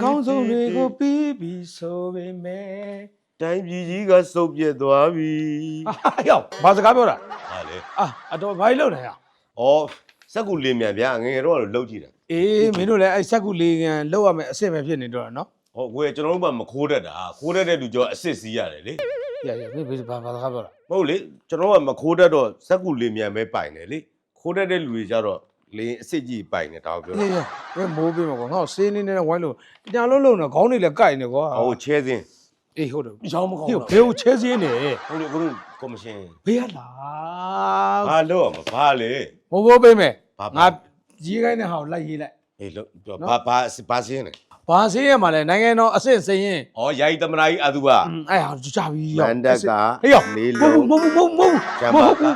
ခေါင်းဆုံးတွေကိုပြီးပြီးဆိုပေမဲ့တိုင်းပြည်ကြီးကစုပ်ပြက်သွားပြီဟာရောက်ဘာစကားပြောတာဟာလေအာအတော်ဘာကြီးလုပ်နေရဩစက်ကူလင်းမြန်ဗျာငယ်ငယ်တော့ကတော့လှုပ်ကြည့်တာအေးမင်းတို့လည်းအဲ့ဆက်ကူလေးကန်လောက်ရမယ်အစ်စ်ပဲဖြစ်နေတော့တာနော်ဟောကိုယ်ကျွန်တော်တို့ကမခိုးတတ်တာခိုးတတ်တဲ့လူကျော်အစ်စ်စီးရတယ်လေရရမင်းဘယ်ဘာဘာစကားပြောတာမဟုတ်လေကျွန်တော်တို့ကမခိုးတတ်တော့စက်ကူလင်းမြန်ပဲပိုင်တယ်လေခိုးတတ်တဲ့လူတွေကြတော့ လင်းအစ်စ်ကြီးပိုင်တယ်ဒါကိုပြောအေးရမင်းမိုးပေးမှာကွာငါ့ကိုစေးနေနေဝိုင်းလို့ညာလုံးလုံးတော့ခေါင်းတွေလည်းကိုက်နေကွာဟောချဲစင်းအေးဟုတ်တယ်ရောင်းမကောင်းဟေ့တော့ဘယ်ကိုချဲစင်းနေဟုတ်လေအခုကော်မရှင်ဘေးရလားဘာလို့ရမှာဘာလဲမိုးမိုးပေးမယ်ဘာဘာငါကြီးခိုင်းတဲ့ဟာကိုလိုက်ရေးလိုက်အေးလို့ဘာဘာဘာစင်းလဲဘာစေးရမှာလဲနိုင်ငံတော်အစ်စ်စရင်ဩယာယီသမနာကြီးအသူကအဲ့ဟာကြပြီမန္တကဟေးရောက်လေးမလုံးဟုတ်ဘူးမဟုတ်ဘူးမဟုတ်ဘူးကျမ်းမပါဟုတ်ကဘူး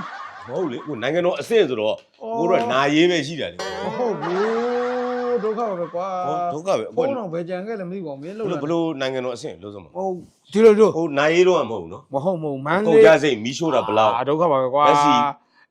မဟုတ်လေကိုနိုင်ငံတော်အဆင့်ဆိုတော့ကိုတို့ကနာရေးပဲရှိတယ်လေမဟုတ်ဘူးဒုက္ခပါပဲကွာဟောဒုက္ခပဲအခုဘုန်းတော်ပဲကြံခဲ့လည်းမသိပါဘူးမင်းဘလို့လို့ဘလို့နိုင်ငံတော်အဆင့်လို့ဆိုမှာဟုတ်ဒီလိုတို့ဟိုနာရေးတော့မဟုတ်ဘူးနော်မဟုတ်မဟုတ်မန္တကုန်လေးကြစိတ်မီးရှို့တာဘလောက် အာဒုက္ခပါပဲကွာလက်ရှိ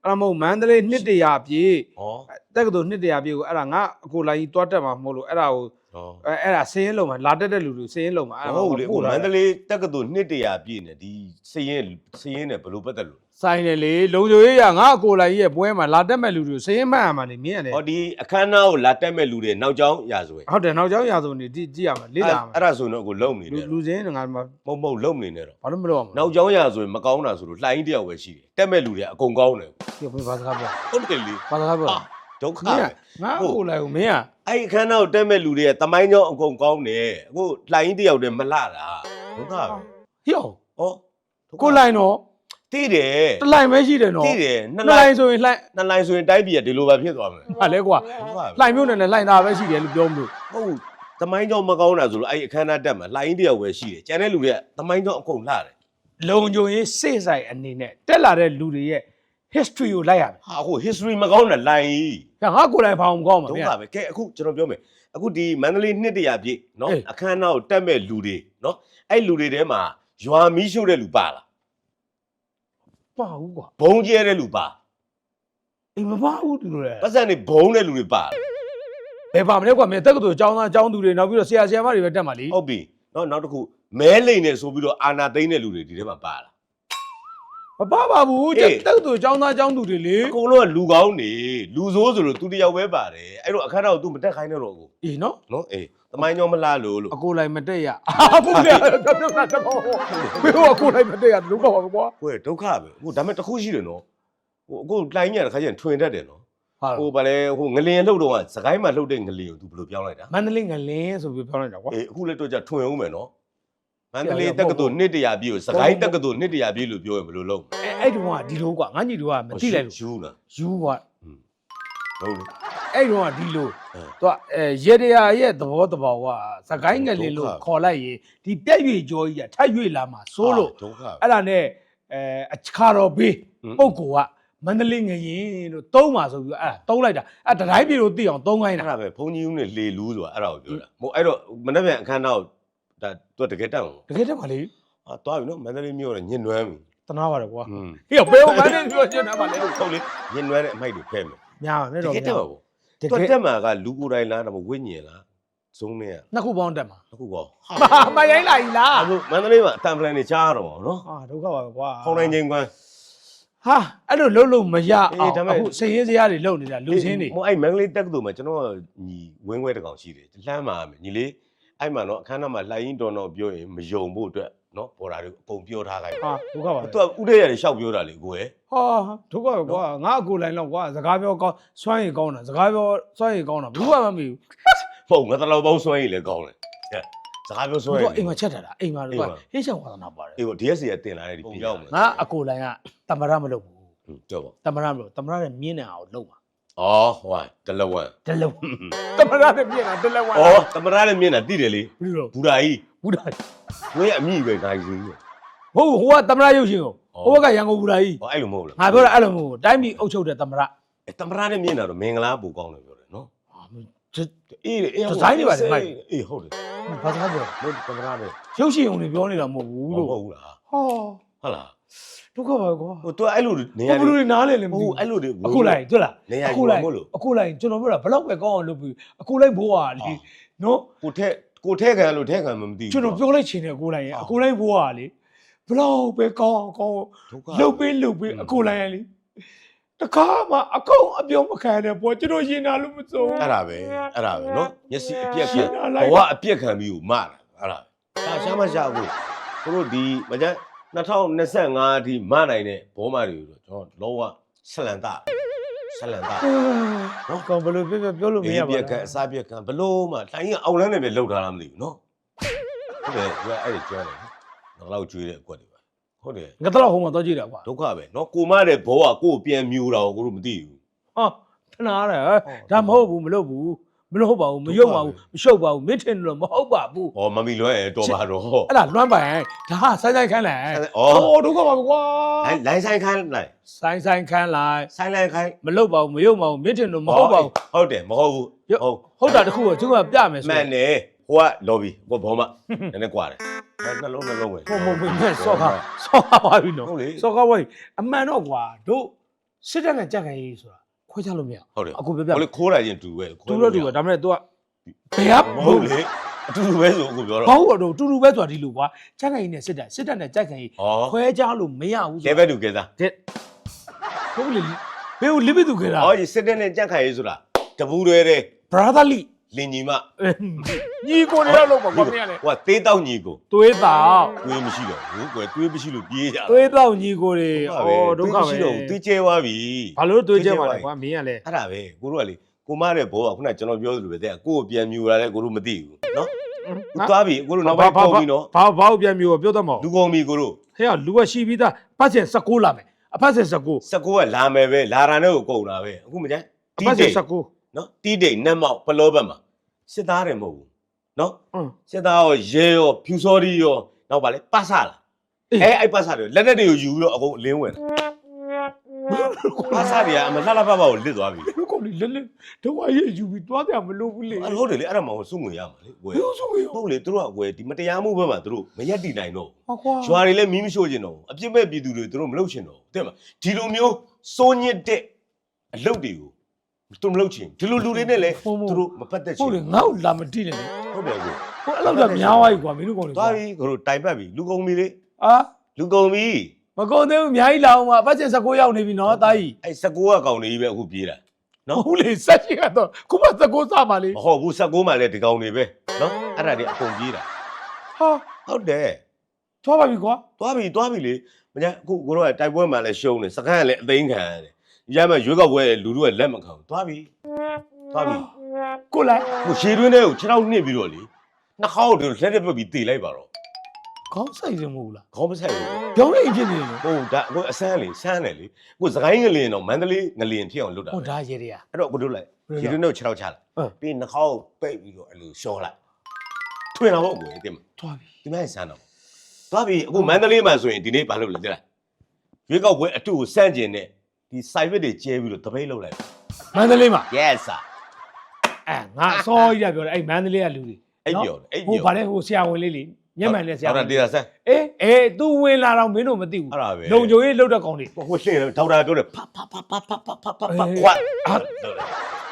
အဲ့ဒါမဟုတ်မန္တလေးနှစ်တရာပြေးဟော တက္ကသိုလ်နှစ်တရာပြေးကိုအဲ့ဒါငါအကိုလိုင်းကြီးတွားတက်မှာမဟုတ်လို့အဲ့ဒါကိုဟော အဲ့အဲ့ဒါစင်းရင်လုံးမှာလာတက်တဲ့လူလူစင်းရင်လုံးမှာအဲ့ဒါဟုတ်လေပို့ဟိုမန္တလေးတက္ကသိုလ်နှစ်တရာပြည့်နေဒီစရင်စရင်နဲ့ဘလို့ပတ်သက်လို့ဆိုင်တယ်လေလုံချိုရေးရငါအကိုလိုင်းကြီးရဲ့ပွဲမှာလာတက်မဲ့လူလူစင်းရင်မှတ်ရမှာလေမင်းရတယ်ဟောဒီအခမ်းအနားကိုလာတက်မဲ့လူတွေနောက်ကျောင်းရာဇဝင်ဟုတ်တယ်နောက်ကျောင်းရာဇဝင်နေကြည့်ကြည့်ရမှာလေ့လာမှာအဲ့ဒါဆိုတော့ကိုလုံနေလူတယ်လူစင်းငါမှာမဟုတ်မဟုတ်လုံနေတယ်တော့ဘာလို့မလုပ်ရမှာနောက်ကျောင်းရာဇဝင်မကောင်းတာဆိုလို့လှိုင်းတယောက်ပဲရှိတယ်တက်မဲ့လူတွေအကုန်ကောင်းတယ်ဒီဘယ်ဘာစကားပြောဟုတ်တယ်လေဘာစကားပြောအာ ဒုက္ခမင်းပဲကငါအကိုလိုင်းကိုမင်းကအဲ့ဒီအခမ်းအနားကိုတက်မဲ့လူတွေရဲ့တမိုင်းကြောင်းအကုန်ကောင်းတယ်အခုလှိုင်းတယောက်တည်းမလှတာဒုက္ခပဲဟေ့ဟောဒုက္ခကိုလိုင်းတော့သိတယ်တစ်လိုင်းပဲရှိတယ်နော်သိတယ်နှစ်နှစ်လိုလိုင်းင်းဆိုရင်လှိုင်းနှစ်လိုင်းဆိုရင်တိုင်းပြည်ကဒီလိုပဲဖြစ်သွားမယ်ဟာလဲကွာဒုက္ခပဲလှိုင်းမျိုးနဲ့လည်းလှိုင်းသားပဲရှိတယ်လို့ပြောမလို့ဟုတ်တမိုင်းကြောင်းမကောင်းတာဆိုလို့အဲ့ဒီအခမ်းအနားတက်မှာလှိုင်းတယောက်ပဲရှိတယ်ကျန်တဲ့လူတွေကတမိုင်းကြောင်းအကုန်လှတယ်လုံကြုံရေးစိတ်ဆိုင်အနေနဲ့တက်လာတဲ့လူတွေရဲ့ history ကိုလိုက်ရမယ်ဟာအခု history မကောင်းတာလှိုင်း ကြီး။ငါကိုယ်တိုင်ဖောင်မကောင်းပါဒုဗျာ က္ခပဲကဲအခုကျွန်တော်ပြောမယ်အခုဒီမန္တလေးနှစ်တရာပြည့်နော်အေး အခမ်းအနားကိုတက်မဲ့လူတွေနော်အဲ့လူတွေထဲမှာရွာမီးရှို့တဲ့လူပါလား။ပါဘူးကွာဘုံကျဲတဲ့လူပါ။အိမ်မပါဘူးသူတို့လေပတ်စံနေဘုံတဲ့လူတွေပါလား။ဘယ်ပါမလဲကွာမင်းတက္ကသိုလ်ကျောင်းသားကျောင်းသူတွေနောက်ပြီးတော့ဆရာဆရာမတွေပဲတက်မှာလीဟုတ်ပြီနော်နောက်တစ်ခုမဲလိန်နေဆိုပြီးတော့အာနာသိမ့်တဲ့လူတွေဒီထဲမှာပါလား။ မပါပါဘူးအေး တက္ကသိုလ်ကျောင်းသားကျောင်းသူတွေလေအကုန်လုံးကလူကောင်းနေလူဆိုးဆိုလို့သူတစ်ယောက်ပဲပါတယ်အဲ့တော့အခမ်းအနားကို तू မတက်ခိုင်းတော့ဘူး။အေးနော်နော်အေးတမိုင်းကြောင်းမလားလို့လို့အကိုလိုက်မတက်ရ။အာဘုရားတော်တော်တော်တော်ဘယ်လိုအကိုလိုက်မတက်ရလုံးတော့ပါကွာကိုယ်ဒုက္ခပဲဟိုဒါမဲ့တစ်ခုရှိတယ်နော်ဟိုအခုလိုင်းညတစ်ခါကျရင်ထွင်တတ်တယ်နော်။ဟာဟိုဗာလဲဟိုငလင်လှုပ်တော့ကစကိုင်းမှာလှုပ်တဲ့ငလင်ကို तू ဘယ်လိုပြောင်းလိုက်တာမန္တလေးငလင်းဆိုပြီးပြောလိုက်တာကွာအေးအခုလည်းတော့ကြထွင်အောင်မယ်နော် မန္တလေးရရတက္ကသိုလ်ဟုတ်နှစ်တရာပြည့်ကိုစကိုင်းတက္ကသိုလ်နှစ်တရာပြည့်လို့ပြောရင်ဘယ်လိုလုပ်အဲအဲ့တုန်းကဒီလိုကွာငါညီတို့ကမသိလိုက်လို့ယူလားယူကွာဟုတ်လေအဲ့တုန်းကဒီလိုအဲသူကအဲရေတရာရဲ့သဘောတဘာဝစကိုင်းငလင်လို့ဒုက္ခခေါ်လိုက်ရင်ဒီပြက်ရွေကြောကြီးကထပ်ရွေလာမှာစိုးလို့ဒုက္ခပဲအဲ့ဒါနဲ့အဲအခါတော်ဘေးဟွန်းပုတ်ကောကမန္တလေးငရင်လို့သုံးပါဆိုပြီးတော့အဲ့ဒါသုံးလိုက်တာအဲ့တတိုင်းပြည်လို့သိအောင်သုံးခိုင်းတာအဲ့ဒါပဲဘုန်းကြီးဦးနဲ့လေလူးဆိုတာအဲ့ဒါကိုပြောတာမို့အဲ့တော့မနေ့ပြန်အခမ်းအနားကို ဒါသူတကယ်တက်အောင်တကယ်တက်ပါလေအာသွားပြီနော်မန္တလေးမြို့နဲ့ညင်နွမ်းပြီတနာပါတယ်ကွာဟေ့ဘယ်ဟိုမန္တလေးမြို့ညင်နွမ်းပါလဲဟုတ်လေညင်နွမ်းတဲ့အမိုက်တွေဖဲမယ်ညာနဲ့တော့တကယ်တက်ပါဘူးတကယ်တက်မှာကလူကိုယ်တိုင်လားဒါမှဝိညာဉ်လားဇုံးနဲ့နှစ်ခုပေါင်းတက်မှာနှစ်ခုပေါင်းဟာမရိုင်းလာကြီးလားအခုမန္တလေးမှာအတန်ပလန်နေချားတော့ဗောနော်ဟာဒုက္ခပါပဲကွာခေါင်းတိုင်းချင်းကွန်းဟာအဲ့လိုလုံးလုံးမရအောင်အခုစိတ်ရင်းစရာတွေလုံနေတာလူချင်းတွေဟိုအဲ့မန္တလေးတက်ကတူမှာကျွန်တော်ညီဝင်းခွဲတကောင်ရှိတယ်လှမ်းပါမယ်ညီလေး အဲ့မှာနော်အခမ်းအနားမှာလှိုင်းရင်တော်တော်ပြောရင်မယုံဖို့အတွက်နော်ပေါ်တာတွေအကုန်ပြောထားခိုင်းဟာဒုက္ခပါပဲသူကဥဒရရရှောက်ပြောတာလေကိုယ်ဟာဒုက္ခပဲကွာငါအကိုလိုင်းတော့ကွာစကားပြောကောင်းစွမ်းရည်ကောင်းတာစကားပြောစွမ်းရည်ကောင်းတာဘူးမှမမီဘူးဟုတ်ငါတလောက်ပေါင်းစွမ်းရည်လည်းကောင်းတယ်ဟဲ့စကားပြောစွမ်းရသူည်ကအိမ်မှာချက်ထားတာအိမ်မှာအိမ်ကွာမှာဟင်းချောင်းဝါသနာပါတယ်အေးပေါ့ DSC ကတင်လာတဲ့ဒီပြရောက်မယ်ငါအကိုလိုင်းကတမရမလုပ်ဘူးဟုတ်ကြောက်ပါတမရမလုပ်တမရနဲ့မြင်းနေအောင်လုပ်ပါ အော်ဟိုတလဝမ်တလုံးတမရနဲ့မြင်းတာတလုံးဝါအော်သမရလည်းမြင်တာတိတယ်လေဘူးလို့ဘူရာကြီးဘူးတာဝင်းအမိပဲနိုင်စီကြီးဟုတ်ဟိုကတမရရုပ်ရှင်ကိုဟိုကရန်ကုန်ဘူးတာကြီးဟောအဲ့လိုမဟုတ်လားငါပြောတာအဲ့လိုမျိုးတိုင်းပြည်အုပ်ချုပ်တဲ့တမရအဲသမရလည်းမြင်တာတော့မင်္ဂလာပူကောင်းတယ်ပြောတယ်နော်ဟာမင်းအေးလေအေးဒီဇိုင်းတွေပါတယ်မိုက်အေးဟုတ်တယ်ဘာစကားပြောမဟုတ်သမရပဲရုပ်ရှင်ုံတွေပြောနေတာမဟုတ်ဘူးဟုတ်လို့ဘူးလားဟောဟုတ်လား ဒုက္ခပါကွာဟို तू အဲ့လိုနေဘရာယ်လိုနားလဲလဲမသိဟိုဘူးအဲ့လိုတွေအခုလိုက်တွေ့လားနေရာအခုယူလိုက်မို့လို့အခုလိုက်ကျွန်တော်ပြောတာဘလောက်ပဲကောင်းအောင်လုပ်ပြီးအခုလိုက်ဘိုးဟာလေနော်ကိုထက်ကိုထဲခံလို့ထဲခံမှမသိဘူးကျွန်တော်ပြောလိုက်ချင်တယ်ကိုလိုင်းရဲ့အကိုလိုင်းဘိုးကလေဘလောက်ပဲကောင်းအောင်ကောင်းအောင်ဒုက္ခလှုပ်ပေးလှုပ်ပေးအကိုလိုင်းရလေတခါမှအကောင်အပြုံးမခံတဲ့ပေါ်ကျွန်တော်ရင်နာလို့မစုံအဲ့ဒါပဲအဲ့ဒါပဲနော်မျက်စိအပြက်ရှခံင်းလာလိုက်ဘဝအပြက်ခံပြီးကိုမတာအဲ့ဒါဒါရှာမရှာကိုတို့ဒီမကြ 2025အထိမနိုင်တဲ့ဘောမတွေကိုတော့ကျွန်တော်လောကဆက်လန်တာဆက်လန်တာနော်ကောင်ဘယ်လိုပြောပြောပြောလို့မရအေးပါပြက်ခံအစားပြက်ခံဘလို့မှတိုင်းကအောင်လန်းနေပဲလောက်ထားလားမသိဘူးနော်ဟုတ်တယ်သူကအဲ့ဒီကျွမ်းတယ်နော်တော့ကျွေးတဲ့အကွက်တွေပါဟုတ်တယ်ငါတော့ဟိုမှာတော့ကြည့်တာကွာဒုက္ခပဲနော်ကိုမတဲ့ဘောကကိုကိုပြန်မြူတာကိုကိုတို့မသိဘူးဟာခဏရတယ်ဒါမဟုတ်ဘူးမလုပ်ဘူး မလို့ဟုတ်ပါဘူးမရုပ်ပါဘူးမရှုပ်ပါဘူးမင်းထင်လို့မဟုတ်ပါဘူးဩမမီလွဲတော်ပါတော့အဲ့ဒါလွမ်းပိုင်ဒါဟာဆိုင်းဆိုင်းခန်းလိုက်ဩဒုက္ခပါကွာလိုင်းဆိုင်ခန်းလိုက်ဆိုင်းဆိုင်းခန်းလိုက်ဆိုင်းလိုင်းခန်းမလို့ပါဘူးမရုပ်ပါဘူးမင်းထင်လို့မဟုတ်ပါဘူးဟုတ်တယ်မဟုတ်ဘူးဟုတ်ဟုတ်တာတခုကသူကပြမယ်ဆိုမှန်တယ်ဟိုက lobby ဟိုဘောမနည်းနည်းကွာတယ်နှလုံးနှလုံးပဲဟုတ်မဟုတ်မဆော့ခါဆော့ခါပါပြီနော်ဆော့ခါပါပြီအမှန်တော့ကွာတို့စစ်တပ်နဲ့ကြက်ခံရေးဆိုတာ ခွဲခြားလို့မရဟုတ်တယ်အခုပြောပြဟိုလေခိုးတာချင်းတူပဲတူတော့တူပဲဒါပေမဲ့ तू ကဘယ်ကမဟုတ်လေအတူတူပဲဆိုအခုပြောတော့ဘာဟုတ်တော့တူတူပဲဆိုတာဒီလိုကွာကြက်ခိုင်ရေးနဲ့စစ်တပ်စစ်တပ်နဲ့ကြက်ခိုင်ရေးဩခွဲခြားလို့မရဘူးလေဘယ်တူကဲစားတဲ့ဟုတ်လေဘယ်ကိုလိပိသူခဲ့တာဩဒီစစ်တဲ့နဲ့ကြက်ခိုင်ရေးဆိုတာတပူတွေတဲ့ brotherly လင်ကြီးမညီကိုနေတော့လို့ပေါ့ကွာမင်းကလေဟိုကသေးတောက်ညီကိုသွေးတောက်တွေးမရှိတော့ဘူးကွယ်တွေးမရှိလို့ပြေးကြတာသွေးတောက်ညီကိုတွေအော်ဒုက္ခပဲမရှိတော့ဘူးတွေးကျဲသွားပြီဘာလို့သွေးကြမှာလဲကွာမင်းကလေအဲ့ဒါပဲကိုတို့ကလေကိုမတဲ့ဘောကခုနကကျွန်တော်ပြောသလိုပဲတဲ့ကိုကိုပြန်မြူလာတဲ့ကိုတို့မသိဘူးနော်သူသွားပြီကိုတို့နောက်ပိုင်းပုံပြီနော်ဘာဘာကိုပြန်မျိုးပြောတတ်မဟုတ်လူကုန်ပြီကိုတို့ဟဲ့ကလူကရှိပြီးသားပတ်စင်16လာမယ်အဖတ်စင်16စကောကလာမယ်ပဲလာတာနဲ့ကိုကုန်တာပဲအခုမကြမ်းအတီးဖတ်စတိင်တ်16 နော်တီးတိတ်နတ်မောက်ပလောဘတ်မှာစစ်သားတယ်မဟုတ်ဘူးနော်อืมစစ်သားရောရဲရောဖြူစောဒီရောနောက်ပါလေပတ်ဆလာအေးအဲအဲ့ပတ်ဆတွေလက်နက်တွေကိုယူပြီးတော့အကုန်အလင်းဝင်တာပတ်ဆတွေကအမလှလှပပကိုလစ်သွားပြီဘယ်ကောင်လေးလဲလဲတော့ဝါရဲ့ယူပြီးတွားတယ်မလို့ဘူးလေအဲ့ဟုတ်တယ်လေအဲ့ဒါမှမစုငွေရမှာလေဝယ်ဘယ်လိုဆိုရဟုတ်လေသူတို့ကဝယ်ဒီမတရားမှုဘက်မှာသူတို့မရက်တည်နိုင်တော့ဘူးဟာကွာရွာတွေလည်းမီးမရှို့ကျင်တော့ဘူးအပြစ်မဲ့ပြည်သူတွေသူတို့မလုပ်ချင်တော့ဘူးတဲ့မဒီလိုမျိုးစိုးညစ်တဲ့အလုပ်တွေကို သူတို့မလုပ်ချင်ဒီလိုလူတွေနဲ့လည်းသူတို့မပတ်သက်ချင်ဟုတ်လေငါ့ကိုလာမတိနဲ့လေဟုတ်တယ်ကိုဟိုအဲ့လောက်တော့များသွားပြီကွာမင်းတို့ကောင်လေးသွားပြီကိုတို့တိုင်ပတ်ပြီလူကုန်ပြီလေအာလူကုန်ပြီမကုန်သေးဘူးအများကြီးလာအောင်ပါအဖတ်စင်16ရောက်နေပြီနော်တာကြီးအဲ့16ကကောင်တွေကြီးပဲအခုပြေးတာနော်ဟုတ်လေဆက်ရှိကတော့ခုမှ16စားပါလေမဟုတ်ဘူး16မှလည်းဒီကောင်တွေပဲနော်အဲ့ဒါတွေအကုန်ပြေးတာဟာဟုတ်တယ်သွားပါပြီကွာသွားပြီသွားပြီလေမညာအခုကိုတို့ကတိုက်ပွဲမှာလည်းရှုံးတယ်စကန်းကလည်းအသိမ်းခံရတယ် ရမ်းမရွေးကောက်ပွဲလူတို့ကလက်မခံဘူးသွားပြီသွားပြီကိုလိုက်ဟိုရှည်တွင်းထဲကိုခြေထောက်နှစ်ပြီးတော့လေနှာခေါင်းကိုလက်တက်ပက်ပြီးတေလိုက်ပါတော့ခေါင်းဆိုင်တယ်မဟုတ်လားခေါင်းမဆက်ဘူးပြောင်းနေဖြစ်နေတယ်နော်ဟုတ်ဒါအခုအဆန်းလေဆန်းတယ်လေအခုစကိုင်းငလင်တော့မန္တလေးငလင်ဖြစ်အောင်လုပ်တာဟုတ်ဒါရေတွေကအဲ့တော့ကိုတို့လိုက်ဘယ်လိုလဲရှည်တွင်းထဲကိုခြေထောက်ချလိုက်ဟမ်ပြီးနှာခေါင်းကိုပိတ်ပြီးတော့အဲ့လိုရှော့လိုက်ထွင်လာပေါ့ကိုယ်တင်မသွားပြီဒီမဲ့ဆန်းတော့သွားပြီအခုမန္တလေးမှာဆိုရင်ဒီနေ့ဘာလုပ်လဲသိလားရွေးကောက်ပွဲအတူကိုစန့်ကျင်တဲ့ ဒီ site တွေကျဲပြီးတော့တပိတ်လုပ်လိုက် မန္တလေးမှာ yes sir အဲငါအစောကြီးကပြောတယ်အဲ့မန္တလေးကလူတွေ အဲ့ပြောတယ်အဲ့ ဟို ပြော ဗာလဲဟိုဆရာဝန်လေးလေမျက်မှန်နဲ့ဆရာ ဟုတ် ဝန် တာတေးတာဆန်း အေးအေး तू ဝင်လာတော့မင်းတို့မသိဘူး အဲ့ဒါပဲ လုံကြိုရေးလောက်တဲ့ကောင်တွေ ဟိုရှင်းတယ်ဒေါက်တာပြောတယ်ဖဖဖဖဖဖဖဖဖကွာ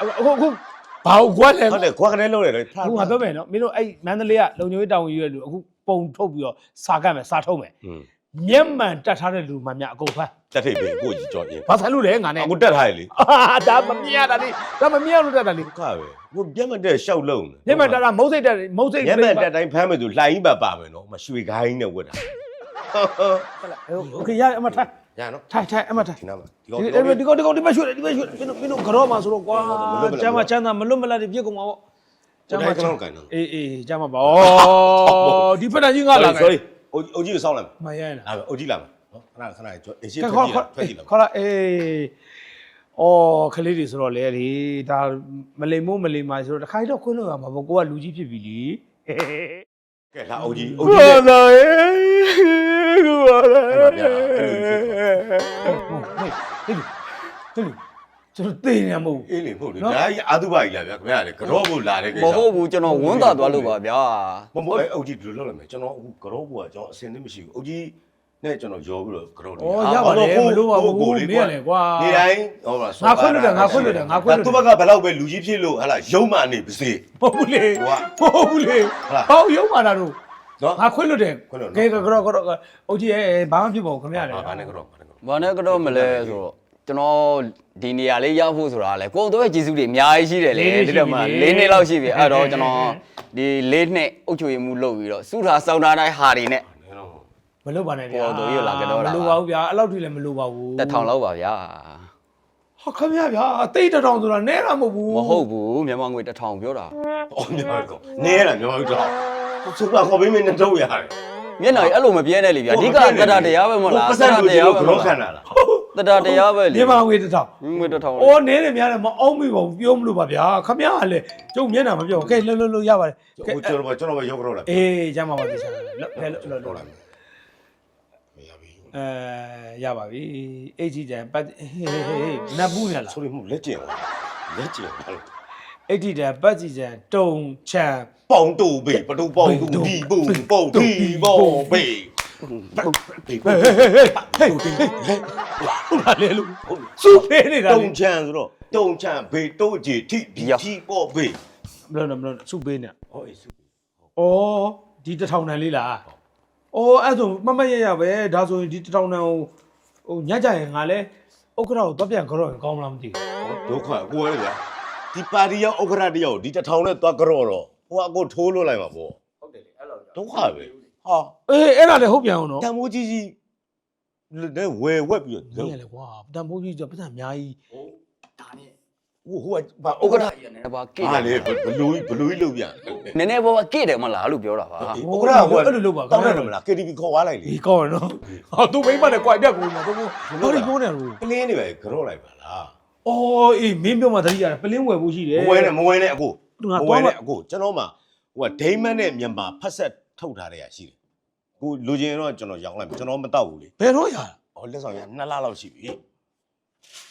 အခုအခုဘာကိုကွက်လဲ ဟုတ်တယ်ကွာကနေလုပ်ရတယ်လေ အခုငါပြောမယ်နော်မင်းတို့အဲ့မန္တလေးကလုံကြိုရေးတောင်ယူရလူအခုပုံထုတ်ပြီးတော့စာကတ်မယ်စာထုတ်မယ် อืม မျက်မှန်တတ်ထားတဲ့လူမှများအကုန်ဖမ်း တက်ထိပ်ပဲကိုကြီးကြော်ရင် ဘာဆိုင်လို့လဲငါနဲ့ အခုတက်ထားရလေ အာဒါမမြင်ရတာလေဒါမမြင်ရလို့တက်တာလေ ဒုက္ခပဲကိုပြက်မတက်ရှောက်လုံး မျက်မှန်တတ်တာမုတ်စိတ်တက်တယ်မုတ်စိတ် မျက်မှန်တက်တိုင်းဖမ်းမယ်ဆိုလှိုင်းပါပါမယ်နော်မရွှေခိုင်းနဲ့ဝတ်တာ โอเคရအမထိုင် ရနော် ထိုင်ထိုင်အမထိုင် ဒီနားမှာဒီ ဒီ ကောင် ဒီကောင်ဒီကောင်ဒီမရွှေ့ဒီမရွှေ့မင်းတို့မင်းတို့ကြောမှာဆိုတော့ကွာကျမ်းမချမ်းသာမလွတ်မလပ်ဒီပြစ်ကုန်မှာပေါ့ ကျမ်းမချမ်းကန်နော် အေးအေးကျမ်းမပါဩဒီဖက်တန်ကြီးငါလာမယ် sorry အိုအိုကြီးကိုစောင်းလိုက်မရရလားလာပဲအိုကြီးလာမယ်နော်ခဏခဏကြောအရှင်ခထွက်ခေါ်ကြည့်ခေါ်လာထွက်ကြည့်လာခေါ်လာအေးဩခလေးတွေဆိုတော့လေလေဒါမလိမ်မို့မလိမ်ပါဆိုတော့တခါတော့ခွင်းလို့ရမှာပေါ့ကိုကလူကြီးဖြစ်ပြီလीကဲလာအိုကြီးအိုကြီးနဲ့လာအေးကိုလာအဲ့မှာဗျာအဲ့လိုဖြစ်သွားဟေးဟေးဟေး ကျွန်တော်သိနေမှာမဟုတ်အေးလေဟုတ်တယ်ဒါကြီးအာသုဘကြီးလာဗျာခင်ဗျာလေကြောဖို့လာတဲ့ကိစ္စမဟုတ်ဘူးကျွန်တော်ဝန်းသာသွားလို့ပါဗျာမဟုတ်အဲ့အိုကြီးဒီလိုလုပ်လိုက်မယ်ကျွန်တော်အခုကြောဖို့ကကျွန်တော်အစင်သိမရှိဘူးအိုကြီးနဲ့ကျွန်တော်ရောပြီးတော့ကြောဩရပါတယ်မလို့ပါဘူးမင်းရလေကွာနေတိုင်းဟောပါငါခွင့်လွှတ်တယ်ငါခွင့်လွှတ်တယ်ငါခွင့်လွှတ်တယ်သူ့ဘက်ကဘယ်လောက်ပဲလူကြီးဖြစ်လို့ဟာလာရုံမှနေပါစေမဟုတ်ဘူးလေဟိုကမဟုတ်ဘူးလေဟုတ်လားဟောရုံပါလားတို့နော်ငါခွင့်လွတ်တယ်ခွင့်လွှတ်ကဲကတော့ကတော့အုတ်ကြီးအဲဘာမှဖြစ်ပါဘူးခင်ဗျာလေဘာနဲ့ကြောဘာနဲ့ကြောဘာနဲ့ကတော့မလဲဆိုတော့ ကျွန်တော်ဒီနေရာလေးရောက်ဖို့ဆိုတာလေကိုယ်တော့ကျေးဇူးတွေအများကြီးရှိတယ်လေဒီတော့မှ၄နှစ်လောက်ရှိပြီအဲ့တော့ကျွန်တော်ဒီ၄နှစ်အုပ်ချုပ်ရေးမှုလုပ်ပြီးတော့စုထားစောင်းထားတိုင်းဟာတွေနဲ့နေတော့မလုပ်ပါနဲ့ဗျာပေါ်တော်ကြီးကိုလာကြတော့တာမလုပ်ပါဘူးဗျာအဲ့လောက်ထိလည်းမလုပ်ပါဘူးတက်ထောင်လောက်ပါဗျာဟာခင်ဗျာဗျာတိတ်တထောင်ဆိုတာနဲတာမဟုတ်ဘူးမဟုတ်ဘူးမြန်မာငွေတစ်ထောင်ပြောတာအော်မြန်မာကောနေရတာမြန်မာတော့သူကခေါ်ပေးမင်းနဲ့တော့ရတယ်မျက်နှာကြီးအဲ့လိုမပြဲနဲ့လေဗျာအဓိကတတတရားပဲမဟုတ်လားပတ်စံလူကြီးကိုဘလော့ခံတာလား တတတရားပဲလေမြန်မာငွေတစ်ထောင်ငွေတစ်ထောင်အော်နဲတယ်များတယ်မအောင်မိပါဘူးပြောမလို့ပါဗျာခင်ဗျာကလည်းကျုပ်မျက်နှာမပြောကဲလှုပ်လှုပ်လှုပ်ရပါတယ်ကဲကျွန်တော်ကျွန်တော်ပဲရောက်ကြောလာအေးကျမ်းပါပါသေးချာလှုပ်လှုပ်လှုပ်လှုပ်လာမရပြီအဲရပါပြီအိတ်ကြီးတန်ပတ်ဟေးဟေးဟေးနတ်ဘူးနေလားဆိုရင်မှုလက်ကျင်သွားလက်ကျင်သွားလို့အိတ်ကြီးတန်ပတ်ကြီးတန်တုံချံပေါင်တူဘေပတူပေါင်တူဒီဘုံပေါင်ဒီဘောဘေဟေး ဟေးဟေးဟေးဟေးဟုတ်ပါလေလို့စုဖေးနေတာတုံလေချန်ဆိုတော့တုံချန်ဘေတိုးကြီးထိဒီထိပေါ့ဘေမလို့မလို့စုဖေးနေဟောအေးစုဩဒီတထောင်တန်လေးလားဩအဲ့ဆိုမမရရပဲဒါဆိုရင်ဒီတထောင်တန်ဟိုဟိုညကြရင်ငါလဲဥက္ကရာကိုတော့ပြန်ကြောက်ရင်ကောင်းမလားမသိဘူးဒုက္ခကိုရဗျာဒီပါတီရောက်ဥက္ကရာတယောက်ဒီတထောင်နဲ့သွားကြော့တော့ဟိုအကိုထိုးလို့လိုက်မှာပေါ့ဟုတ်တယ်လေအဲ့လိုဒုက္ခပဲ ဟာအေးအဲ့ဒါလည်းဟုတ်ပြန်အောင်နော်တန်မိုးကြီးကြီးလက်ဝဲဝက်ပြီးနေတော့ရလေကွာတန်ဖိုးကြီးဆိုပတ်စံအများကြီးဒါနဲ့ဟိုဟိုကဘာဥက္ကဋ္ဌကြီးကလည်းဘာကိဟာလေဘလူးဘလူးလုပ်ပြန်နည်းနည်းဘောကကိတယ်မလားလို့ပြောတာပါဥက္ကရာကအဲ့လိုလုပ်ပါတောင်းတယ်မလား KTV ခေါ်သွားလိုက်လေဒီကောင်းရနော်ဟာသူမိမနဲ့ကြွိုက်တက်ကိုမှာသူဘာလို့ပြောနေလို့ပလင်းတွေပဲကြော့လိုက်ပါလားအော်အေးမင်းပြောမှတတိရတယ်ပလင်းဝယ်ဖို့ရှိတယ် မဝဲနဲ့မဝဲနဲ့အကိုငါမသွားဝဲမှနဲ့အကိုကျွန်တော်မှဟိုကဒိမတ်နဲ့မြန်မာဖက်ဆက်ထုတ်ထားတဲ့ရရှိတယ် ကိုလူချင်းတော့ကျွန်တော်ရောင်းလိုက်ကျွန်တော်မတောက်ဘူးလေဘယ်တော့ရတာဟောလက်ဆောင်ရ2လလောက်ရှိပြီ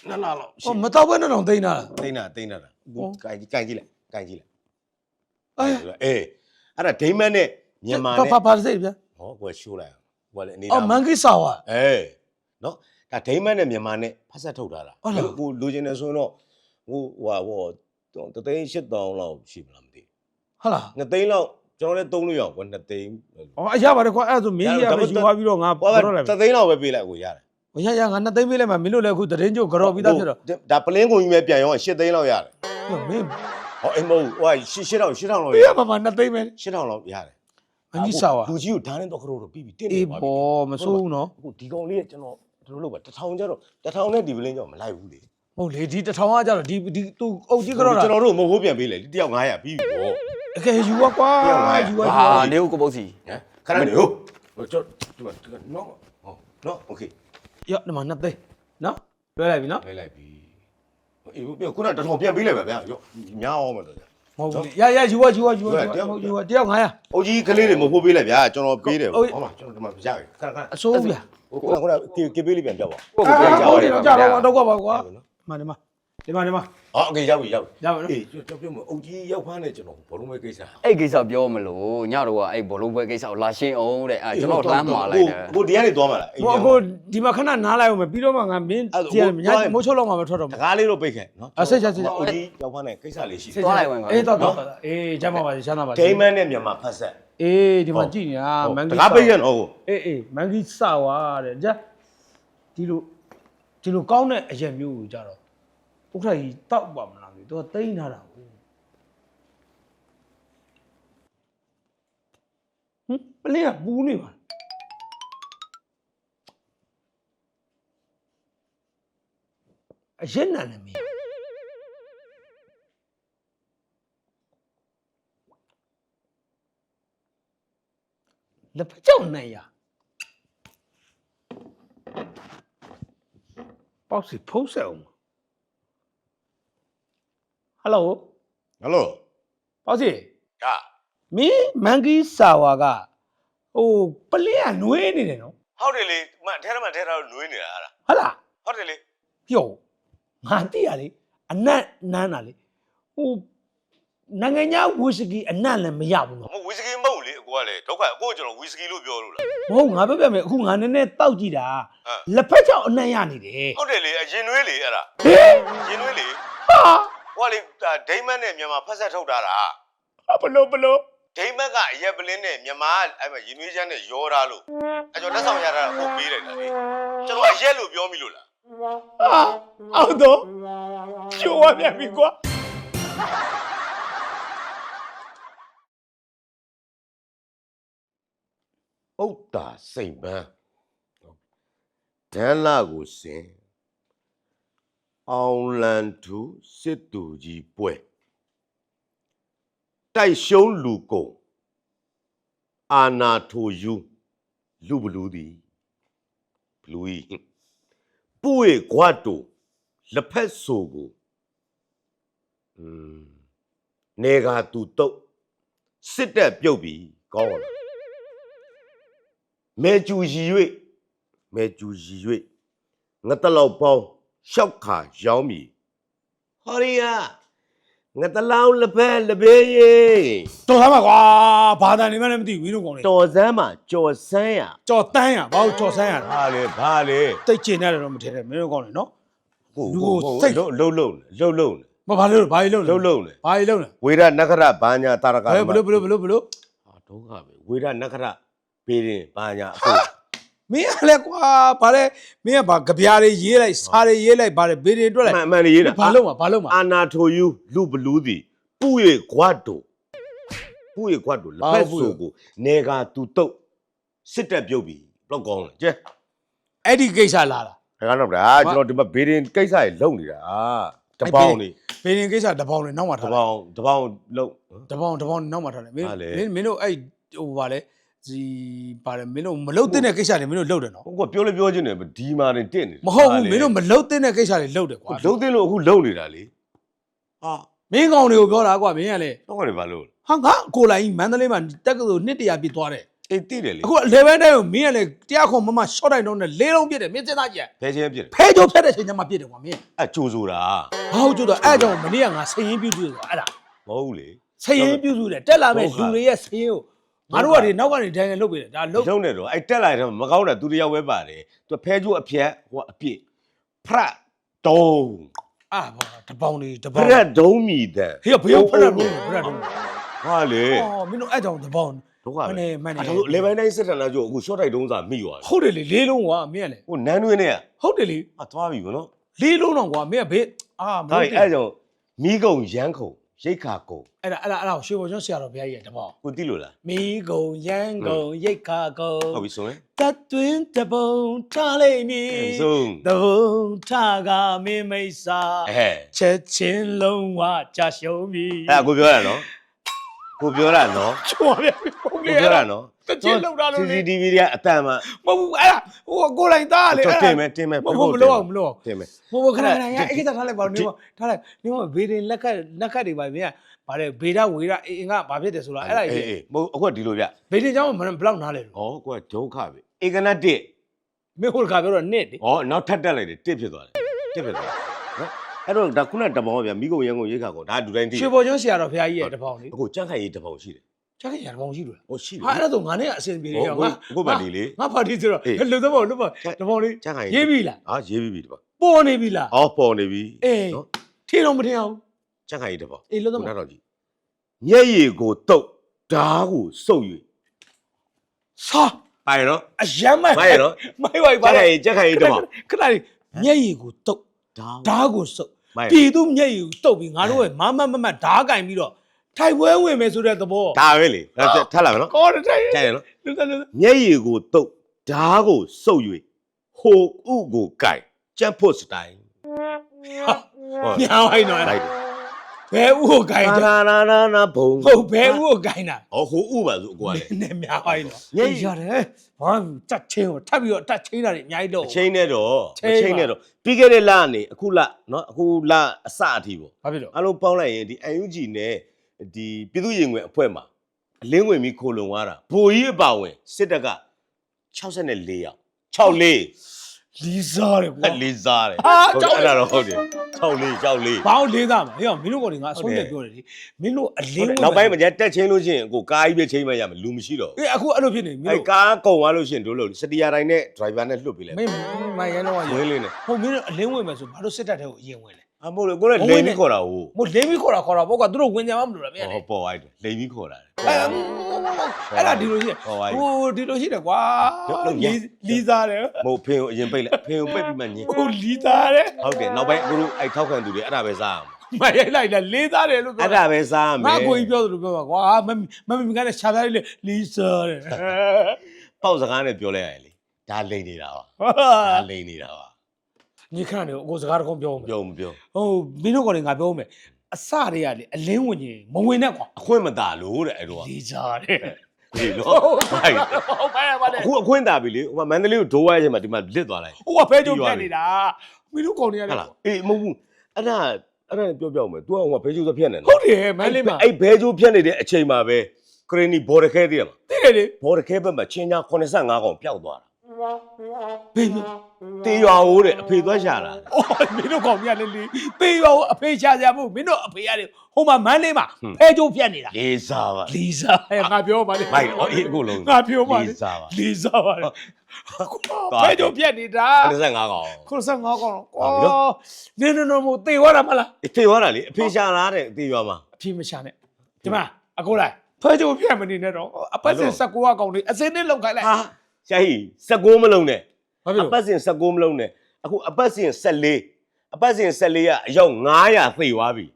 2လလောက်ရှိဟောမတော့ဘဲနဲ့တော့သိနေတာတိန်းတာတိန်းတာဟောကိုကင်ကြည့်ကင်ကြည့်လိုက်ကင်ကြည့်လိုက်အဲအေးအဲ့ဒါဒိမတ်နဲ့မြန်မာနဲ့ဖာဖာစိတ်ဗျာဟောကိုရှိုးလိုက်ကိုလည်းအနေအော်မန်ကီဆာဝါအေးနော်ဒါဒိမတ်နဲ့မြန်မာနဲ့ဖက်ဆက်ထုတ်ထားတာဟုတ်လားကိုလူချင်းနေဆိုရင်တော့ဟိုဟိုဟိုတသိန်း8000လောက်ရှိမလားမသိဟုတ်လား2သိန်းလောက် ကျွန်တော်လည်းသုံးလို့ရအောင်ကွာ2သိန်းအော်အရပါတယ်ကွာအဲ့ဒါဆိုမင်းကြီးကပဲယူသွားပြီးတော့ငါဟောပြောလိုက်တသိန်းလောက်ပဲပေးလိုက်ကိုရတယ်ရရငါနှစ်သိန်းပေးလိုက်မှမင်းတို့လည်းအခုသတင်းကြိုကြော်ပြီးသားဖြစ်တော့ဒါပလင်းကုန်ကြီးပဲပြန်ရော8သိန်းလောက်ရတယ်မင်းဟောအိမ်မဟုတ်ဟို8000 8000လောက်ပေးရရမှာမှနှစ်သိန်းပဲ8000လောက်ရတယ်မန်ကီဆာဝါလူကြီးကိုဓာတ်နဲ့တော့ခရိုးတော့ပြီးပြီတင့်နေအေးပါပြီဘောမဆိုးဘူးနော်အခုဒီကောင်လေးကကျွန်တော်တို့လို့ပါတထောင်ကျတော့တထောင်နဲ့ဒီပလင်းကြောင့်မလိုက်ဘူးလေ ဟုတ်လေဒီတထောင်ကကြတော့ဒီဒီသူအုတ်ကြီးကြော်တာ ကျွန်တော်တို့မဟုတ်ပြန်ပေးလေတယောက်900ပြီးပြီဗော အကယ်ယူကွာယူကွာ ဟာနေဦးကပုတ်စီ ဟမ်ခဏနေဟုတ်ဟိုကျွန်တော်ဒီမှာနော်ဟောနော်โอเค ရဒီမှာနှစ်သိန်းနော်လွှဲလိုက်ပြီနော် လိုက်လိုက်ပြီအေးပြောခုနတထောင်ပြန်ပေးလိုက်ပါဗျာရောများအောင်မလို့ မဟုတ်ဘူးရရယူကွာယူကွာယူကွာယူကွာတယောက်900 ။အိုကြီးကလေးတွေမဖို့ပေးလိုက်ဗျာကျွန်တော်ပေးတယ် ဟုတ် ဟောမှာကျွန်တော်ဒီမှာရပြီခဏခဏ အစိုးဗျာ ဟိုကခုနကေကေပေးလေးပြန်ပြောပါ ကို အာ ကိုပြော ဟုတ် ကြ တယ် ပါ ကြာတော့တော့ကွာပါကွာ နော် ဒီမှာဒီမှာဒီမှာဒီမှာ အော်โอเคရောက်ပြီရောက်ပြီ ရပါနော် အေးကျွန်တော်ပြောမအိုကြီးရောက်ဖားနေကျွန်တော်ဘလုံးပဲကိစ္စ အဲ့ကိစ္စပြောမလို့ညတော့ကအဲ့ဘောလုံးပွဲကိစ္စကိုလာရှင်းအောင်တဲ့အဲ့ကျွန်တော်လှမ်းမှာလိုက်တယ် ကိုဒီကနေသွားမှာလား ဟိုအခုဒီမှာခဏနားလိုက်အောင်မယ်ပြီးတော့မှငါမင်းကြည့်ရညမိုးချုပ်လောက်မှပဲထွက်တော့ တ မှာ ကားလေးတော့ပိတ်ခဲ့နော် အဆက်ချက်ဆက် အိုကြီးရောက်ဖားနေကိစ္စလေးရှိ သွားလိုက်ဝင်ပါ အေးတော့တော့အေးကျမ်းပါပါရှမ်းသာပါ ဒိမန်နဲ့မြန်မာဖတ်ဆက် အေးဒီမှာကြည့်နေတာမန် တ ကီ ကားပိတ်ရနော် အေးအေးမန်ကီစဝါတဲ့ကြဒီလို ဒီလိုကောင်းတဲ့အရက်မျိုးကိုကြတော့ဥက္ခရာကြီးတောက်ပါမလားသူကတိန်းထားတာဟင်ပလင်းကပူးနေပါအရက်နာနေမင်းလက်ဖက်ကြောင့်နိုင်ရ ပေါ့စီဖုံးဆက်အောင်ဟယ်လိုဟယ်လိုပေါ့စီဟာမင်းမန်ကီဆာဝါကဟိုပလင်းကနွေးနေတယ်နော်ဟုတ်တယ်လေမထဲထဲမှာထဲထားလို့နွေးနေတာဟာဟုတ်လားဟုတ်တယ်လေပြောငါတိရလေအနတ်နန်းတာလေဟို နိုင်ငံခြားဝီစကီအနံ့လည်းမရဘူးနော်မဝီစကီမဟုတ်လေအကိုကလေဒုက္ခအကိုကကျွန်တော်ဝီစကီလို့ပြောလို့လား မဟုတ်ငါပြောပြမယ်အခုငါနည်းနည်းတောက်ကြည့်တာဟမ် လက်ဖက်ချောက်အနံ့ရနေတယ်ဟုတ်တယ်လေအရင်နွေးလေအဲ့ဒါဟေးရင်နွေးလေဟာဟိုကလေဒါဒိမတ်နဲ့မြန်မာဖက်ဆက်ထုတ်တာတာဘလို့ဘလို့ဒိမတ်ကအရက်ပလင်းနဲ့မြန်မာကအဲ့မှာရင်နွေးချမ်းနဲ့ရောထားလို့အဲ့ကျွန်တော်လက်ဆောင်ရတာကိုပေးလိုက်တာလေကျွန်တော်အရက်လို့ပြောမိလို့လားဟာအောက်တော့ချိုးရပြန်ပြီကွာ ဥတ္တာစိတ်ပန်းဒန်းလာကိုစင်အောင်လန်သူစစ်တူကြီးပွဲတိုက်ရှုံးလူကုန်အာနာထိုယူလူဘလူးသည်ဘလူးဤပွေကွာတူလက်ဖက်ဆိုကိုอืมနေကသူတုတ်စစ်တက်ပြုတ်ပြီးကောင်းလား မဲကျူရီ၍မဲကျူရီ၍ငါတလောက်ပေါင်းရှောက်ခါရောင်းမီဟောရီယာငါတလောင်းလက်ဖက်လက်ဘေးရေတော်သားပါကွာဘာသာနေမှလည်းမသိဘူးမင်းတို့ကောင်လေတော်စမ်းမှာကြော်စမ်းရကြော်တန်းရဘာလို့ကြော်ဆန်းရလဲဘာလေဘာလေတိတ်ကျင်ရတယ်တော့မထင်နဲ့မင်းတို့ကောင်လေနော်ဟုတ်လူကိုဟုတ်စိတ်လုံးလုံးလုံးလုံးလုံးမဘာလို့ဘာလို့လုံးလုံးလေဘာလို့လဲဝေရနခရဘာညာတာရကဘယ်ဘလို့ဘလို့ဘလို့ဘလို့ဟာဒုက္ခပဲဝေရနခရ ပေရင်ဘာညာအခုမင်းကလည်းကွာဘာလဲမင်းကဘာကြပြားတွေရေးလိုက်စားတွေရေးလိုက်ဘာလဲဘေးတွေတွက်လိုက်မှန်မှန်လေးရေးတာဘာလို့မှာဘာလို့မှာ အာနာထိုယူလူဘလူးသည်ပူ၍ကွာတူပူ၍ကွာတူလက်ဖက်ဆိုကိုနေကသူတုတ်စစ်တက်ပြုတ်ပြီဘလောက်ကောင်းလဲကျဲအဲ့ဒီကိစ္စလာတာဒါကတော့ဗျာကျွန်တော်ဒီမှာဘေးရင်ကိစ္စတွေလုံနေတာတပေါင်းနေဘေးရင်ကိစ္စတပေါင်းနဲ့နောက်မှတထားလိုက်ပေါင်းတပေါင်းလုံ တပေါင်းတပေါင်းနောက်မှထားလိုက်မင်းဟာလေ မင်းမင်းတို့အဲ့ဟိုဘာလဲ ဒီဘာလဲမင်းတို့မလုတ်တဲ့ကိစ္စတွေမင်းတို့လုတ်တယ်နော်ဟိုကပြောလို့ပြောချင်းတယ်ဒီမာနေတင့်နေမဟုတ်ဘူးမင်းတို့မလုတ်တဲ့ကိစ္စတွေလုတ်တယ်ကွာလုံသိလို့အခုလုံနေတာလေဟာမင်းကောင်တွေကိုပြောတာကွာမင်းကလည်းတော့ကနေဘာလို့ဟာငါအကိုလိုက်မန္တလေးမှာတက်ကစိုးနှစ်တရာပြည့်သွားတယ်အေးတိတယ်လေအခု11တိုင်းကိုမင်းကလည်းတရားခွန်မမ short တိုင်းတော့နဲ့လေးလုံးပြည့်တယ်မင်းစဉ်းစားကြည့်ဖဲချင်းပြစ်တယ်ဖဲကြိုးဖြတ်တဲ့ချိန်ကျမှပြည့်တယ်ကွာမင်းအကျိုးဆိုတာဘာဟုတ်ကြတော့အဲ့ကြောင့်မနေ့ကငါစရင်ပြုတ်ပြုတ်ဆိုတာအဲ့ဒါမဟုတ်လေစရင်ပြုတ်ပြုတ်တယ်တက်လာမဲ့ဟုတ်ကဲ့လူတွေရဲ့စရင်ကို ငါတို့ကဒီနောက်ကနေဒိုင်နဲ့လုတ်ပေးတယ်ဒါလုတ်လုံနေတော့အဲ့တက်လာတယ်မကောင်းတာသူတယောက်ပဲပါတယ်သူဖဲကျိုးအဖြက်ဟိုအပြစ်ဖရတုံးအာဘာတပေါင်းလေးတဖပေါင်းရဒုံးမီတဲ့ဟေ့ဘယ်ဖရက်လို့ဖရက်တော့ဟာလေအော်မင်းတို့အဲ့ကြောင့်တပေါင်းဒုက္ခပဲမနဲ့မနဲ့အဲ့ဒါလေပိုင်းတိုင်းစစ်ထန်လာကြအခု short တိုက်တုံးစာမိသွားတယ်ဟုတ်တယ်လေလေးလုံးကွာမင်းကလေဟိုနန်းတွင်းနဲ့ကဟုတ်တယ်လေအသွားပြီဗောနော်လေးလုံးတော့ကွာမင်းကဘေးအာမဒါလို့အဲ့ကြောင့်မိကုံရမ်းခုံ ရိတ်ခါကုံအဲ့ဒါအဲ့ဒါအဲ့ဒါကိုရွှေဘော်ကျွန်းဆရာတော်ဘုရားကြီးရဲ့တပေါင်းကိုတိလို့လားမီးကုံရန်ကုံရိတ်ခါကုံဟုတ်ပြီဆိုရင်တတ်တွင်တပုံထားလိုက်မည်အဲဆုံးတပုံထားကမင်းမိတ်စာအဲချက်ချင်းလုံးဝကြာရှုံးပြီအဲ့ကိုပြောရနော်ကိုပြောရနော်ချောရပြီပုံကိုလေးပြောရနော် တချင်လောက်တာလို့လေ CCTV တွေကအတန်မှမဟုတ်ဘူးအဲ့ဒါဟိုကိုယ်လိုင်းသားလေအဲ့ဒါတင်မယ်တင်မယ်မဟုတ်ဘူးမလို့အောင်မလို့အောင်တင်မယ်ဟိုခဏခဏရအဲ့ကိစ္စထားလိုက်ပါဦးနေမထားလိုက်နေမဘေဒင်လက်ခတ်နက်ခတ်တွေပါမြင်ကဗါတယ်ဗေဒဝေဒအင်္ဂဘာဖြစ်တယ်ဆိုတော့အဲ့ဒါကြီးအေးမဟုတ်အခုကဒီလိုဗျဗေဒင်ကြောင့်ဘယ်လောက်နားလဲဩကိုကဒုက္ခပဲဧကနတစ်မင်းဟိုကပြောတော့နှစ်လေဩနောက်ထပ်တက်လိုက်တယ်တစ်ဖြစ်သွားတယ်တစ်ဖြစ်သွားတယ်ဲ့တော့ဒါခုနတဘောဗျာမိကုန်ရန်ကုန်ရိတ်ခါကောဒါလူတိုင်းသိရွှေဘောကျွန်းဆရာတော်ဘုရားကြီးရဲ့တဘောင်လေအခုကြန့်ခိုင်ရေးတဘောင်ရှိတယ် က်ခင်ရတပေါင်းရှိလို့ဟိုရှိတယ်ဟာအဲ့ဒါဆိုငါနဲ့အဆင်ပြေတယ်ဟုတ်ငါဟုတ်ပါဒီလေငါပါတီဆိုတော့အေးလူသဘောလူပါတပေါင်းလေးကြန့်ခိုင်ရေးပြီလားဟာရေးပြီးပြီတပောင်းပေါ်နေပြီလားအော်ပေါ်နေပြီအေးနော်ထင်းတော့မထင်အောင်ကြန့်ခိုင်ရေးတပောင်းအေးလို့သခုမောနတော့ကြည့်မျက်ရည်ကိုတုတ်ဓားကိုစုပ်၍စာပိုင်နော်အယမ်းမိုက်မိုက်ရနော်မိုက်ပါကြပါက်ခိုင်ရေးကြက်ခိုင်ရေးတပောင်းခဏလေးမျက်ရည်ကိုတုတ်ဓားဓားကိုစုပ်မိုက်ပြည်သူမျက်ရည်ကိုတုတ်ပြီးငါတို့ရဲ့မမမမဓားကင်ပြီးတော့ ထိုင်ပွဲဝင်မယ်ဆိုတဲ့သဘောဒါပဲလေဒါထပ်လာမယ်နော်ကောတယ်ထိုင်ကြိုက်ရနော်လူသားလူသားမျက်ရည်ကိုတုတ်ဓားကိုစုပ်၍ဟိုဥကိုကြိုက်ကြက်ဖို့စတိုင်ဟုတ်ညာဝိုင်းတော့လိုက်တယ်ဘယ်ဥကိုကင်တာနာနာနာနာဘုံဟုတ်ဘယ်ဥကိုကင်တာဟောဟိုဥပါဆိုအကွာလေနဲ့ညာဝိုင်းတော့မျက်ရည်ရတယ်ဘာတက်ချင်းကိုထပ်ပြီးတော့တက်ချင်းတာတွေအများကြီးတော့အချိန်နဲ့တော့ချိန်အချိန်နဲ့တော့ပြီးခဲ့တဲ့လကနေအခုလနော်အခုလအစအထိပေါ့ဘာဖြစ်လို့အလုံးပေါင်းလိုက်ရင်ဒီ UNG နဲ့ ဒီပြည်သူ့ရင်ဝင်အဖွဲ့မှာအလင်းဝင်ပြီးခိုလုံသွားတာဘိုလ်ကြီးအပါဝင်စစ်တပ်က64ယောက်64လီစားတယ်ကွာ လေးစားတယ်ဟာဟုတ်ကြောက်တယ် အဲ့ဒါတော့ဟုတ်တယ်၆လေး၆လေးဘာလို့လေးစားမှာဟေ့မင်းတို့ကောင်တွေငါအဆုံးဟုတ်ဖြတယ်တ်ပြောတယ်လေမင်းတို့အလဟုတ်င်းတယ်နောက်ပိုင်းမှာကျတက်ချင်းလို့ရှိရင်ကိုကားကြီးပဲချင်းမှရမယ်လူမရှိတော့ဘူးအေးအခုအဲ့လိုဖြစ်နေမင်းအဲတို့ကားကုန်သွားလို့ရှိရင်တို့လို့စတီယာတိုင်းနဲ့ဒရိုင်ဘာနဲ့လွတ်ပြီးလဲမင်းမိုင်ရဲတော့ရဝင်းလေးနဲ့ဟုတ်မင်းတို့အလင်းဝင်မယ်ဆိုဘာလို့စစ်တပ်တဲ့ကိုအရင်ဝင်လဲ အမို့လို့ကိုလည်းလိန်ပြီးခေါ်တာဟုတ်မို့လင်းပြီးခေါ်တာခေါ်တာပေါ့ကွာသူတို့ဝင်ကြမှာမလို့လားမင်းကလေဟောပေါ်လိုက်တယ်လိန်ပြီးခေါ်တာအဲအဲ့ဒါဒီလိုရှိတယ်ဟောပါဟိုဒီလိုရှိတယ်ကွာလုံးလုံးလီလီစားတယ်မဟုတ်ဖင်ကိုအရင်ပိတ်လိုက်ဖင်ကိုပိတ်ပြီးမှညင်ဟိုလီစားတယ်ဟုတ်တယ်နောက်ပိုင်းအခုတို့အဲ့ထောက်ခံသူတွေအဲ့ဒါပဲစားအောင်မရိုက်လိုက်တာလေးစားတယ်လို့ပြောအဲ့ဒါပဲစားမယ်ငါကိုကြီးပြောသလိုပြောပါကွာမမမမကလည်းခြာသားလေးလေလီစားတယ်ပေါ့စကားနဲ့ပြောလိုက်ရတယ်လေဒါလိန်နေတာပါဟာဒါလိန်နေတာပါ ညီခန့်တယ်ကိုစကားတကုန်းပြောမယ်ပြောမပြောဟိုမင်းတို့ကောင်တွေငါပြောမယ်အစတွေကလေအလင်းဝင်ကြီးမဝင်နဲ့ကွာအခွင့်မတာလို့တဲ့အဲ့တော့လီစားတယ်ဒီတော့ဟုတ်ဟုတ်ပါရဲ့ပါလေအခုအခွင့်တာပြီလေဟိုမှာမန္တလေးကိုဒိုးဝိုင်းချိန်မှာဒီမှာလစ်သွားလိုက်ဟိုကဖဲကြိုးပြတ်နေတာမင်းတို့ကောင်တွေကဟုတ်လေလားအေးမဟုတ်ဘူးအဲ့ဒါအဲ့ဒါပြောပြအောင်မယ် तू ကဟိုမှာဘဲကျိုးသဖြတ်နေဟုတ်တယ်မန်းလေးမှာအဲ့ဘဲကျိုးဖြတ်နေတဲ့အချိန်မှာပဲခရနီဘော်ဒခဲတည်းမှာသိတယ်လေဘော်ဒခဲဘက်မှာချင်းညာ85កောင်ပျောက်သွားတာ ဘေးမတေးရွာဟိုးတဲ့အဖေသွားရှာတာအော်မင်းတို့ကောင်တွေကလေလေပေးရောအဖေချကြဖို့မင်းတို့အဖေရတယ်ဟိုမှာမန်းလေးမှာဖဲကြိုးပြတ်နေတာလေးစားပါလီစားရဲ့ငါပြောပါလေမိုက်တော့အေးအခုလုံးငါပြောပါလေလေးစားပါလီစားပါလေဖဲကြိုးပြတ်နေတာ85កောင်95ကောင်ဟုတ်ကွာပြီနော်နင်းနင်းမို့တေသွားတာမလားအဖေသွားတာလေအဖေရှာလာတဲ့တေးရွာမှာအဖေမရှာနဲ့ဒီမှာအကိုလိုက်ဖဲကြိုးပြတ်မနေနဲ့တော့အပတ်စဉ်16ကောင်လေးအစင်းနဲ့လောက်ခိုင်းလိုက်ဟာ ရှာကြီး16မလုံးနဲ့ဘာဖြစ်အလို့ပတ်စဉ်16မလုံးနဲ့အခုအပတ်စဉ်14အပတ်စဉ်14ကအယောက်900သေသွားပြီ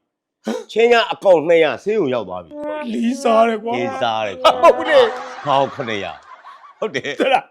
ချင်းညာအကောင့်200ဆေးရုံရောက်သွားပြီလီစားတယ်ကွာလေးစားတယ်ဟုတ်ဘူးလေဟောက်900ဟုတ်တယ်တဲ့လား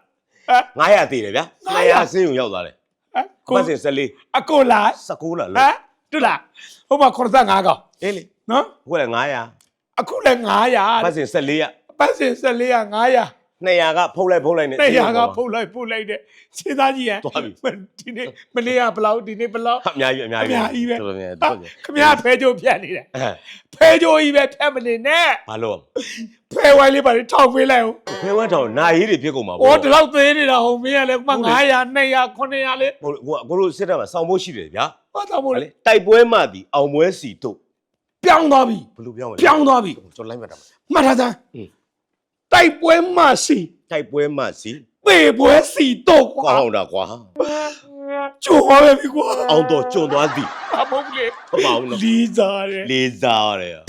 ဟမ်900သေတယ်ဗျာ200ဆေးရုံရောက်သွားတယ်ဟမ်အပတ်စဉ်14 အကိုလိုက်16လားဟလို့မ်တူလားဟိုမှာ85ကောင်အေးလေနော်ဟိုကလည်း900 အခုလည်းအပတ်900စဉ်14ကပတ်စဉ်14က900 200ကဖုတ်လိုက်ဖုတ်လိုက်နဲ့200ကဖုတ်လိုက်ဖုတ်လိုက်တဲ့စဉ်းစားကြည့်ရသွားပြီ ဒီနေ့မနေ့ကဘယ်လောက်ဒီနေ့ဘယ်လောက် အများကြီးအများကြီးအများကြီးပဲ တော်တော်များဟာတော်တော်ခမရဖဲကြိုးဖြတ်နေတယ်အဲဖဲကြိုးကြီးပဲဖြတ်မနေနဲ့ဘာလို့ဖဲဝိုင်းလေးပါလေထောက်ပေးလိုက်ဦးဖဲဝဲထောင်နာရီတွေဖြစ်ကုန်မှာ။အော်ဒီလောက်သေးနေတာဟိုမင်းကလည်းမှ900 200 900လေးဟိုကိုကိုတို့စစ်တပ်မှာစောင့်ဖို့ရှိတယ်ဗျာဟောတော့မို့ဟာလေလေတိုက်ပွဲမှသည်အောင်ပွဲစီတို့ပြောင်းသွားပြီဘယ်လိုပြောင်းလဲပြောင်းသွားပြီကျွန်တော်လိုက်မှတ်တာပါမှတ်ထားစမ်းဟင်း တိုက်ပွဲမှစီတိုက်ပွဲမှစီပေပွဲစီတော့ကွာကောင်းတာကွာကျိုးပါပဲပြီကွာအောင်တော့ကျွံသွားသည်အမဟုတ်လေမပါဘူးနော်လီစားတယ်လေးစားရတယ်